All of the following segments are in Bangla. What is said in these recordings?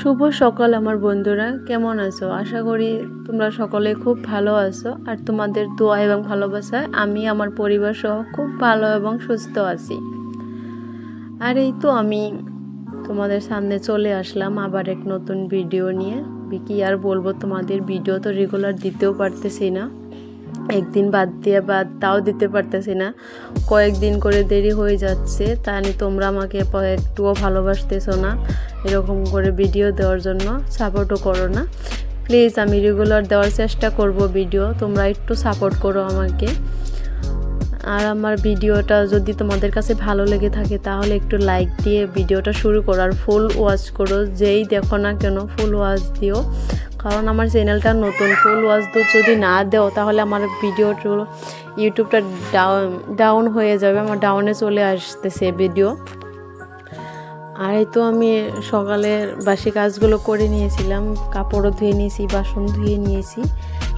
শুভ সকাল আমার বন্ধুরা, কেমন আছো? আশা করি তোমরা সকলে খুব ভালো আছো। আর তোমাদের দোয়া এবং ভালোবাসায় আমি, আমার পরিবার সহ খুব ভালো এবং সুস্থ আছি। আর এই তো আমি তোমাদের সামনে চলে আসলাম আবার এক নতুন ভিডিও নিয়ে। কি আর বলব, তোমাদের ভিডিও তো রেগুলার দিতেও পারতেছি না। একদিন বাদ দিয়ে বাদ তাও দিতে পারতেছি না। কয়েকদিন করে দেরি হয়ে যাচ্ছে, তা নিয়ে তোমরা আমাকে একটুও ভালোবাসতেছো না। এরকম করে ভিডিও দেওয়ার জন্য সাপোর্টও করো না। প্লিজ আমি রেগুলার দেওয়ার চেষ্টা করব ভিডিও তোমরা একটু সাপোর্ট করো আমাকে। আর আমার ভিডিওটা যদি তোমাদের কাছে ভালো লেগে থাকে, তাহলে একটু লাইক দিয়ে ভিডিওটা শুরু করো আর ফুল ওয়াচ করো। যেই দেখো না কেন ফুল ওয়াচ দিও। কারণ আমার চ্যানেলটা নতুন ফুল ওয়াচ তো যদি না দেও, তাহলে আমার ভিডিওটা ইউটিউবটা ডাউন ডাউন হয়ে যাবে, আমার ডাউনে চলে আসতেছে ভিডিও আর এই তো আমি সকালের বাসি কাজগুলো করে নিয়েছিলাম। কাপড়ও ধুয়ে নিয়েছি, বাসন ধুয়ে নিয়েছি।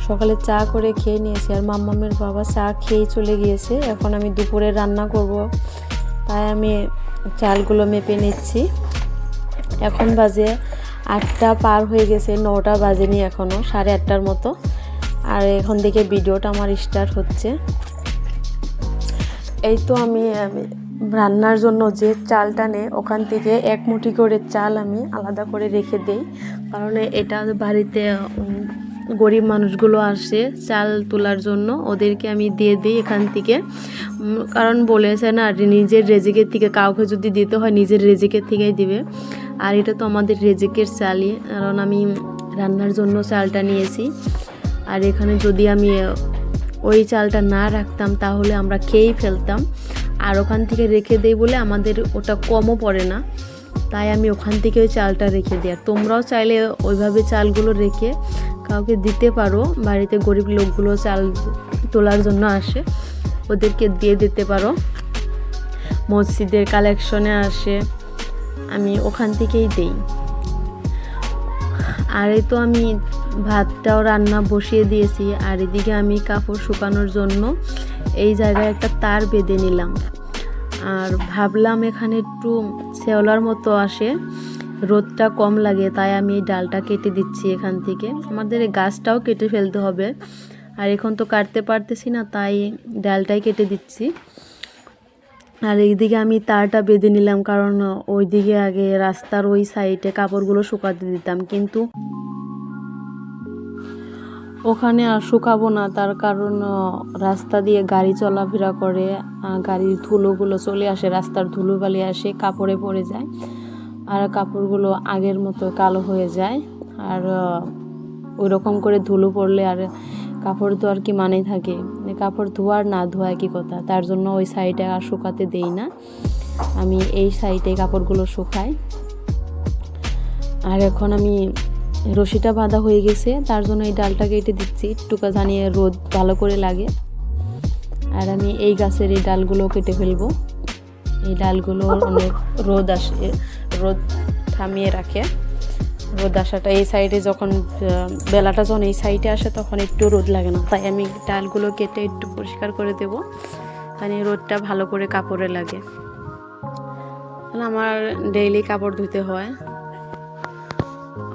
সকালে চা করে খেয়ে নিয়েছি আর মাম্মামের বাবা চা খেয়ে চলে গিয়েছে। এখন আমি দুপুরে রান্না করব, তাই আমি চালগুলো মেপে নিচ্ছি। এখন বাজে আটটা পার হয়ে গেছে, নটা বাজেনি এখনও সাড়ে আটটার মতো। আর এখন থেকে ভিডিওটা আমার স্টার্ট হচ্ছে। এই তো আমি আমি রান্নার জন্য যে চালটা নেই ওখান থেকে এক মুঠি করে চাল আমি আলাদা করে রেখে দেই। কারণ এটা বাড়িতে গরিব মানুষগুলো আসে চাল তোলার জন্য, ওদেরকে আমি দিয়ে দিই এখান থেকে। কারণ বলেছে না নিজের রেজিকের থেকে কাউকে যদি দিতে হয়, নিজের রেজিকের থেকেই দিবে। আর এটা তো আমাদের রেজিকের চালই, কারণ আমি রান্নার জন্য চালটা নিয়েছি। আর এখানে যদি আমি, ওই চালটা না রাখতাম, তাহলে আমরা খেয়েই ফেলতাম। আর ওখান থেকে রেখে দেই বলে আমাদের ওটা কমও পড়ে না। তাই আমি ওখান থেকে ওই চালটা রেখে দিই। আর তোমরাও চাইলে ওইভাবে চালগুলো রেখে কাউকে দিতে পারো। বাড়িতে গরিব লোকগুলো চাল তোলার জন্য আসে, ওদেরকে দিয়ে দিতে পারো। মসজিদের কালেকশনে আসে, আমি ওখান থেকেই দেই। আর এই তো আমি ভাতটাও রান্না বসিয়ে দিয়েছি। আর এদিকে আমি কাপড় শুকানোর জন্য এই জায়গায় একটা তার বেঁধে নিলাম। আর ভাবলাম এখানে একটু শ্যাওলার মতো আসে, রোদটা কম লাগে, তাই আমি এই ডালটা কেটে দিচ্ছি এখান থেকে। আমাদের গাছটাও কেটে ফেলতে হবে। আর এখন তো কাটতে পারতেছি না, তাই ডালটাই কেটে দিচ্ছি। আর এইদিকে আমি তারটা বেঁধে নিলাম, কারণ ওইদিকে আগে রাস্তার ওই সাইডে কাপড়গুলো শুকাতে দিতাম, কিন্তু ওখানে আর শুকাবো না, তার কারণ রাস্তা দিয়ে গাড়ি চলাফেরা করে গাড়ির ধুলোগুলো চলে আসে, রাস্তার ধুলোবালি আসে, কাপড়ে পড়ে যায়, আর কাপড়গুলো আগের মতো কালো হয়ে যায়, আর ওই রকম করে ধুলো পড়লে আর কাপড় ধোয়ার কি মানেই থাকে। মানে কাপড় ধোয়ার না, ধোয়া কি কথা, তার জন্য ওই সাইডে আর শুকাতে দেই না। আমি এই সাইডে কাপড়গুলো শুকাই। আর এখন আমি রশিটা বাঁধা হয়ে গেছে, তার জন্য এই ডালটা কেটে দিচ্ছি, একটুকা জানিয়ে রোদ ভালো করে লাগে। আর আমি এই গাছের এই ডালগুলো কেটে ফেলব। এই ডালগুলো অনেক রোদ আসে, রোদ থামিয়ে রাখে। রোদ আসাটা এই সাইডে যখন বেলাটা যখন এই সাইডে আসে তখন একটু রোদ লাগে না। তাই আমি ডালগুলো কেটে একটু পরিষ্কার করে দেব মানে রোদটা ভালো করে কাপড়ে লাগে। আমার ডেইলি কাপড় ধুতে হয়।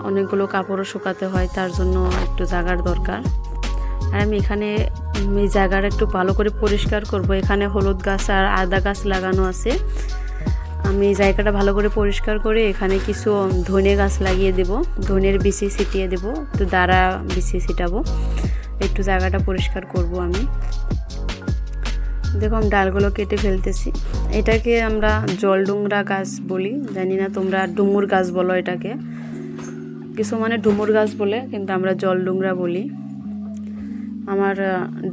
অনেকগুলো কাপড়ও শুকাতে হয়, তার জন্য একটু জায়গার দরকার। আর আমি এখানে এই জায়গাটা একটু ভালো করে পরিষ্কার করব। এখানে হলুদ গাছ আর আদা গাছ লাগানো আছে। আমি এই জায়গাটা ভালো করে পরিষ্কার করে এখানে কিছু ধনে গাছ লাগিয়ে দেব। ধনের বিচি ছিটিয়ে দেব, একটু দাঁড়া বিচি ছিটাবো। একটু জায়গাটা পরিষ্কার করব আমি। দেখো আমি ডালগুলো কেটে ফেলতেছি। এটাকে আমরা জলডুংরা গাছ বলি, জানি না তোমরা ডুমুর গাছ বলো এটাকে। কিছু মানে ডুমুর গাছ বলে, কিন্তু আমরা জলডুংরা বলি। আমার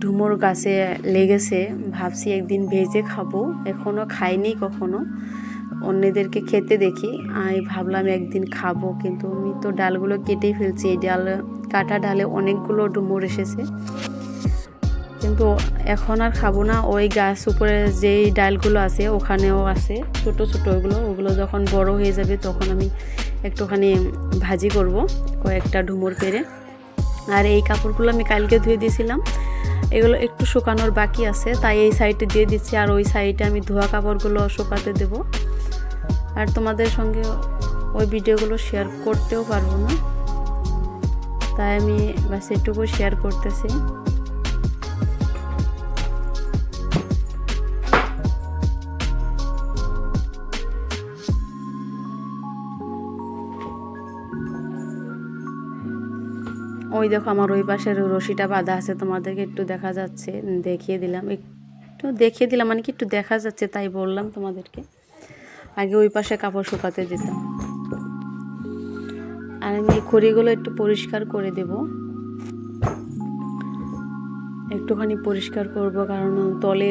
ডুমুর গাছে লেগেছে, ভাবছি একদিন ভেজে খাব। এখনও খাইনি কখনো। অন্যদেরকে খেতে দেখি। আমি ভাবলাম একদিন খাব, কিন্তু আমি তো ডালগুলো কেটেই ফেলছি। এই ডাল, কাটা ডালে অনেকগুলো ডুমুর এসেছে। কিন্তু এখন আর খাব না। ওই গাছ উপরে যেই ডালগুলো আছে, ওখানেও আছে, ছোট ছোট ওগুলো। ওগুলো যখন বড় হয়ে যাবে, তখন আমি একটুখানি ভাজি করব, কয়েকটা ডুমুর পেরে। আর এই কাপড়গুলো আমি কালকে ধুয়ে দিয়েছিলাম। এগুলো একটু শুকানোর বাকি আছে, তাই এই সাইডে দিয়ে দিচ্ছি। আর ওই সাইডে আমি ধোয়া কাপড়গুলো শুকাতে দেব। আর তোমাদের সঙ্গে ওই ভিডিওগুলো শেয়ার করতেও পারব না। তাই আমি বাস এটুকু শেয়ার করতেছি। ওই দেখো আমার ওই পাশের রশিটা বাঁধা আছে, তোমাদেরকে একটু দেখা যাচ্ছে। দেখিয়ে দিলাম, একটু দেখিয়ে দিলাম মানে কি একটু দেখা যাচ্ছে তাই বললাম তোমাদেরকে। আগে ওই পাশে কাপড় শুকাতে দিতাম আর আমি এই খড়িগুলো একটু পরিষ্কার করে দেব। একটুখানি পরিষ্কার করব, কারণ তলে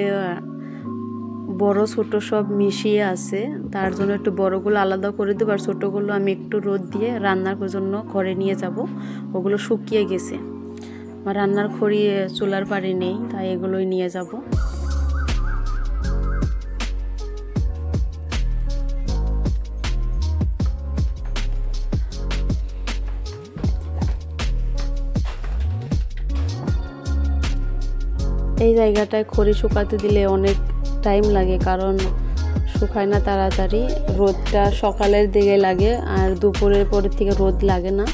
বড়, ছোট সব মিশিয়ে আছে। তার জন্য একটু বড়গুলো আলাদা করে দেবো আর ছোটোগুলো আমি একটু রোদ দিয়ে রান্নার জন্য ঘরে নিয়ে যাব। ওগুলো শুকিয়ে গেছে। আমার রান্নার খড়ি চুলার পাড়ে নেই, তাই এগুলোই নিয়ে যাব। এই জায়গাটায় খড়ি শুকাতে দিলে অনেক টাইম লাগে, কারণ শুকায় না তাড়াতাড়ি। রোদটা সকালের দিকে লাগে, আর দুপুরের পরের থেকে রোদ লাগে না।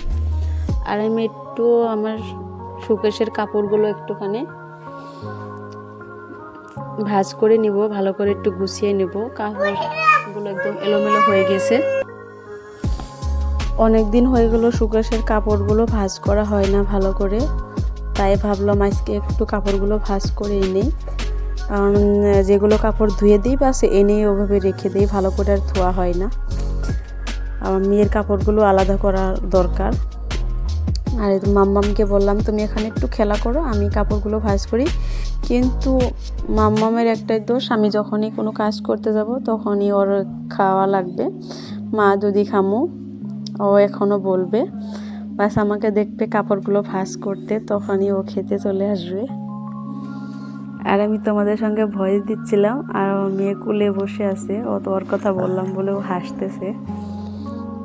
আর আমি একটু আমার সুকেশের কাপড়গুলো একটুখানি ভাজ করে নিব, ভালো করে একটু গুছিয়ে নিব। কাপড়গুলো একদম এলোমেলো হয়ে গেছে। অনেক দিন হয়ে গেলো সুকেশের কাপড়গুলো ভাজ করা হয় না ভালো করে। তাই ভাবলাম আজকে একটু কাপড়গুলো ভাজ করে নেই। কারণ যেগুলো কাপড় ধুয়ে দিই বাস এনে ওভাবে রেখে দিই, ভালো করে আর ধোয়া হয় না। আমার মেয়ের কাপড়গুলো আলাদা করা দরকার। আর মাম্মামকে বললাম, তুমি এখানে একটু খেলা করো, আমি কাপড়গুলো ভাজ করি। কিন্তু মাম্মামের একটাই দোষ, আমি যখনই কোনো কাজ করতে যাব, তখনই ওর খাওয়া লাগবে। মা যদি খামো। ও এখনও বলবে। বাস আমাকে দেখবে কাপড়গুলো ভাজ করতে, তখনই ও খেতে চলে আসবে। আর আমি তোমাদের সঙ্গে ভয়েস দিচ্ছিলাম আর মেয়ে কুলে বসে আছে। ও তো ওর কথা বললাম বলেও হাসতেছে।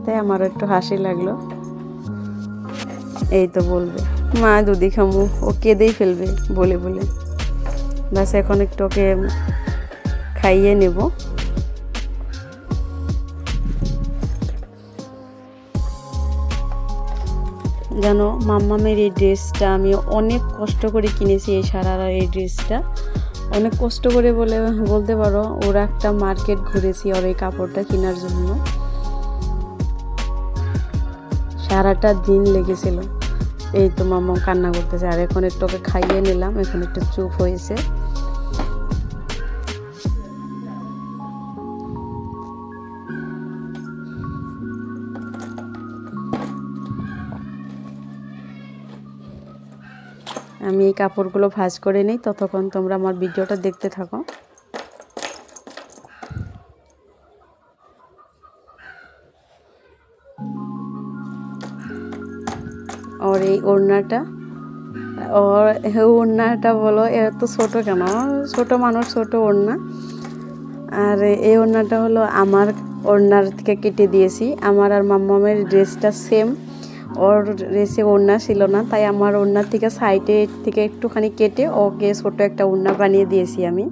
তাই আমার একটু হাসি লাগল। এই তো বলবে। মা দুদি খামু। ও কেঁদেই ফেলবে, বলে বলে। বাস এখন একটু ওকে খাইয়ে নেব। জানো মাম্মামের এই ড্রেসটা আমি অনেক কষ্ট করে কিনেছি এই সারারার এই ড্রেসটা। অনেক কষ্ট করে বলে, বলতে পারো, ওরা একটা মার্কেট ঘুরেছি ওর এই কাপড়টা কেনার জন্য। সারাটা দিন লেগেছিল। এই তো মাম্মা কান্না করতেছে, আর এখন একটু ওকে খাইয়ে নিলাম, এখন একটু চুপ হয়েছে। আমি এই কাপড়গুলো ভাজ করে নিই, ততক্ষণ তোমরা আমার ভিডিওটা দেখতে থাকো। ওর এই ওড়নাটা, ওর ওড়নাটা বলো এত ছোট কেন? ছোট মানুষ, ছোট ওড়না। আর এই ওড়নাটা হলো আমার ওড়নার থেকে কেটে দিয়েছি। আমার আর মাম্মামের ড্রেসটা সেম ওর রেসে ওড়না ছিল না, তাই আমার ওড়নার থেকে সাইডের থেকে একটুখানি কেটে ওকে ছোটো একটা ওড়না বানিয়ে দিয়েছি আমি।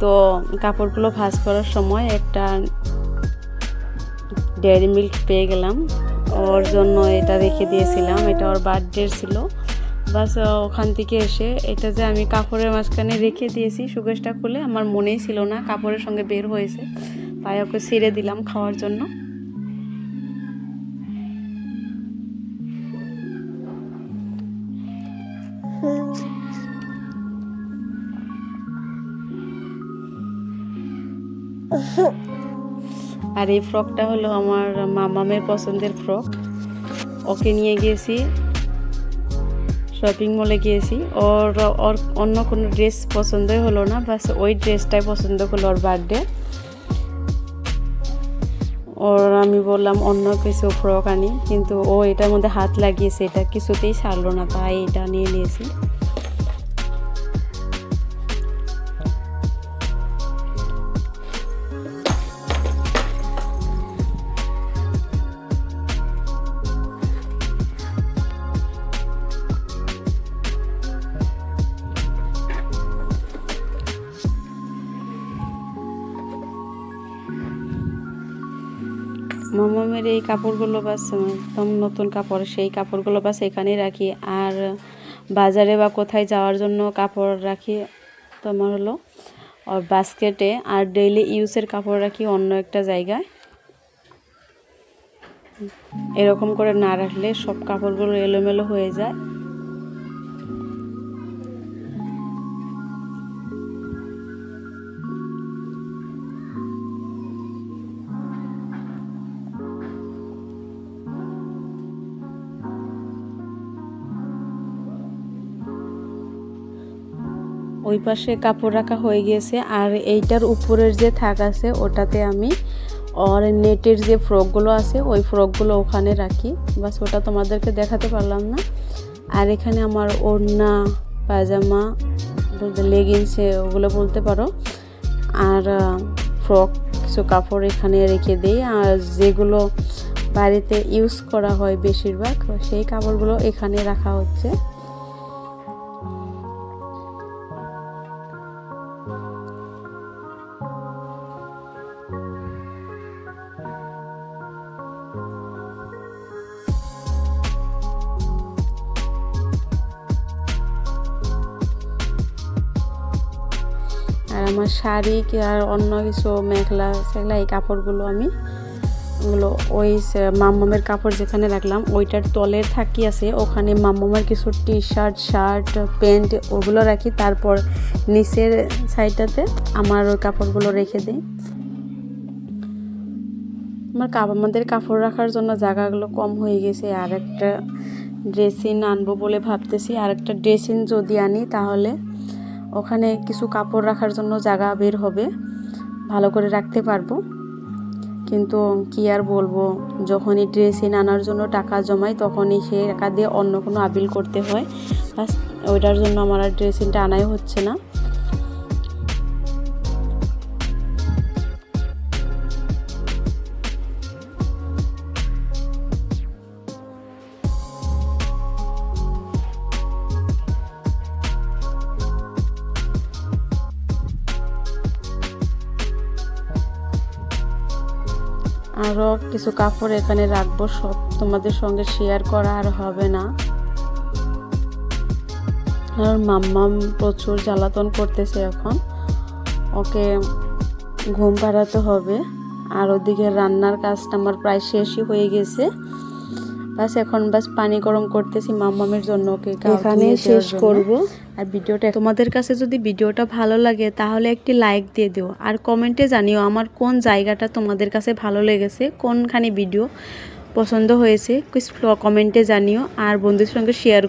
তো কাপড়গুলো ভাজ করার সময় একটা ডেয়ারি মিল্ক পেয়ে গেলাম। ওর জন্য এটা রেখে দিয়েছিলাম। এটা ওর বার্থডে ছিল। বাস ওখান থেকে এসে এটা যে আমি কাপড়ের মাঝখানে রেখে দিয়েছি সুকেশটা খুলে, আমার মনেই ছিল না কাপড়ের সঙ্গে বের হয়েছে। তাই ওকে ছিঁড়ে দিলাম খাওয়ার জন্য। আর এই ফ্রকটা হলো আমার মামামের পছন্দের ফ্রক। ওকে নিয়ে গিয়েছি শপিং মলে গিয়েছি। ওর ওর অন্য কোনো ড্রেস পছন্দই হলো না, বাস ওই ড্রেসটাই পছন্দ করল ওর বার্থডে ওর, আমি বললাম, অন্য কিছু ফ্রক আনি, কিন্তু ও এটার মধ্যে হাত লাগিয়েছে, এটা কিছুতেই ছাড়লো না, তাই এটা নিয়ে নিয়েছি। মামামের এই কাপড়গুলো বাস একদম নতুন কাপড়, সেই কাপড়গুলো বাস এখানেই রাখি। আর বাজারে বা কোথায় যাওয়ার জন্য কাপড় রাখি তোমার হলো বাস্কেটে, আর ডেইলি ইউজের কাপড় রাখি অন্য একটা জায়গায়। এরকম করে না রাখলে সব কাপড়গুলো এলোমেলো হয়ে যায়। ওই পাশে কাপড় রাখা হয়ে গিয়েছে। আর এইটার উপরের যে থাক আছে, ওটাতে আমি আর নেটের যে ফ্রকগুলো আছে, ওই ফ্রকগুলো ওখানে রাখি। বাস, ওটা তোমাদেরকে দেখাতে পারলাম না। আর এখানে আমার ওড়না, পায়জামা, বলতে লেগিংস ওগুলো বলতে পারো। আর ফ্রক, কিছু কাপড় এখানে রেখে দিই। আর যেগুলো বাড়িতে ইউজ করা হয় বেশিরভাগ, সেই কাপড়গুলো এখানে রাখা হচ্ছে। আর আমার শাড়ি আর অন্য কিছু মেখলা সেগুলা এই কাপড়গুলো আমি ওগুলো ওই মাম্মামের কাপড় যেখানে রাখলাম, ওইটার তলের থাকি আছে। ওখানে মাম্মামের কিছু টি শার্ট শার্ট প্যান্ট ওগুলো রাখি। তারপর নিচের সাইডটাতে আমার ওই কাপড়গুলো রেখে দিই। আমার আমাদের কাপড় রাখার জন্য জায়গাগুলো কম হয়ে গেছে। আর একটা ড্রেসিং আনব বলে ভাবতেছি। আর একটা ড্রেসিং যদি আনি তাহলে ওখানে কিছু কাপড় রাখার জন্য জায়গা বের হবে, ভালো করে রাখতে পারব। কিন্তু কি আর বলব, যখনই ড্রেসিং আনার জন্য টাকা জমাই, তখনই সে টাকা দিয়ে অন্য কোনো আপিল করতে হয়। ওইটার জন্য আমার আর ড্রেসিংটা আনাই হচ্ছে না। আরও কিছু কাপড় এখানে রাখব, সব তোমাদের সঙ্গে শেয়ার করা আর হবে না। আর মাম্মাম প্রচুর জ্বালাতন করতেছে এখন। ওকে ঘুম পাড়াতে হবে। আর ওদিকে রান্নার কাজটা আমার প্রায় শেষই হয়ে গেছে। বাস এখন বাস পানি গরম করতেছি মাম্মামের জন্য ওকে এখানে শেষ করব। আর ভিডিওটা তোমাদের কাছে যদি ভিডিওটা ভালো লাগে তাহলে একটি লাইক দিয়ে দিও। আর কমেন্টে জানিও আমার কোন জায়গাটা তোমাদের কাছে ভালো লেগেছে কোনখানে ভিডিও পছন্দ হয়েছে কমেন্টে জানিও। আর বন্ধুদের সঙ্গে শেয়ার